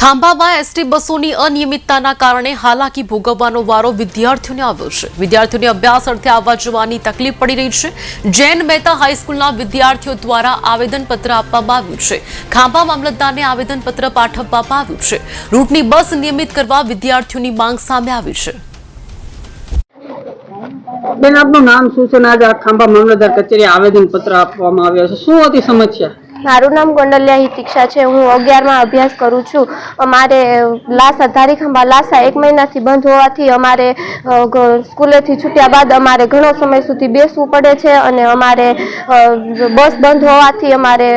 ખાંભામાં ST બસોની અનિયમિતતાના કારણે હાલાકી ભોગવવાનો વારો વિદ્યાર્થીઓને આવ્યો છે. વિદ્યાર્થીઓને અભ્યાસ અર્થે આવવા જવાની તકલીફ પડી રહી છે. જૈન મહેતા હાઈસ્કૂલના વિદ્યાર્થીઓ દ્વારા આવેદનપત્ર આપવામાં આવ્યું છે. ખાંભા મામલતદારને આવેદનપત્ર પાઠવવામાં આવ્યું છે. રૂટની બસ નિયમિત કરવા વિદ્યાર્થીઓની માંગ સામે આવી છે. બેન, આપનું નામ શું છે? આજે આ ખાંભા મામલતદાર કચેરી આવેદન પત્ર આપવામાં આવ્યા છે. શું હતી સમસ્યા? મારું નામ ગોંડલિયા હિતિક્ષા છે. હું અગિયારમાં અભ્યાસ કરું છું. અમારે લાસા ધારીખંભા લાસા એક મહિનાથી બંધ હોવાથી અમારે સ્કૂલેથી છૂટ્યા બાદ અમારે ઘણો સમય સુધી બેસવું પડે છે અને અમારે બસ બંધ હોવાથી અમારે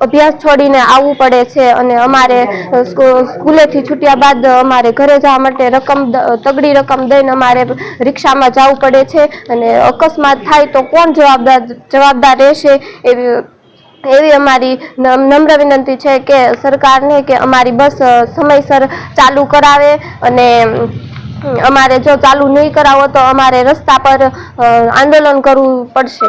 અભ્યાસ છોડીને આવવું પડે છે અને અમારે સ્કૂ- સ્કૂલેથી છૂટ્યા બાદ અમારે ઘરે જવા માટે રકમ તગડી રકમ દઈને અમારે રિક્ષામાં જવું પડે છે અને અકસ્માત થાય તો કોણ જવાબદાર જવાબદાર રહેશે એવી એવી અમારી નમ્ર વિનંતી છે કે સરકારને કે અમારી બસ સમયસર ચાલુ કરાવે અને અમારે જો ચાલુ નહીં કરાવો તો અમારે રસ્તા પર આંદોલન કરવું પડશે.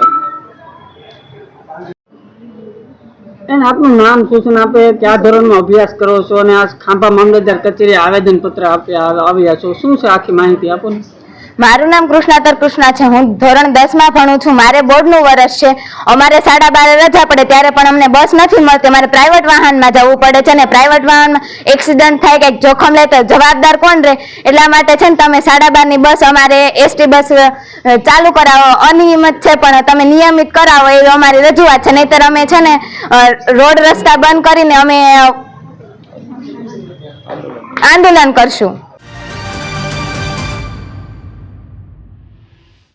આપનું નામ સૂચન આપે, કયા ધોરણનો અભ્યાસ કરો છો અને આ ખાંભા મામલતદાર કચેરી આવેદન પત્ર આપ્યા આવ્યા છો? શું છે આખી માહિતી આપો ને? મારું નામ કૃષ્ણાતર કૃષ્ણા છે. હું ધોરણ દસમાં ભણું છું. મારે બોર્ડનું વર્ષ છે. અમારે સાડા બારે રજા પડે ત્યારે પણ અમને બસ નથી મળતી. અમારે પ્રાઇવેટ વાહનમાં જવું પડે છે ને પ્રાઇવેટ વાહનમાં એક્સિડન્ટ થાય, કંઈક જોખમ લે તો જવાબદાર કોણ રહે? એટલા માટે છે ને તમે સાડા બારની બસ અમારે એસટી બસ ચાલુ કરાવો. અનિયમિત છે પણ તમે નિયમિત કરાવો એવી અમારી રજૂઆત છે. નહીતર અમે છે ને રોડ રસ્તા બંધ કરીને અમે આંદોલન કરશું.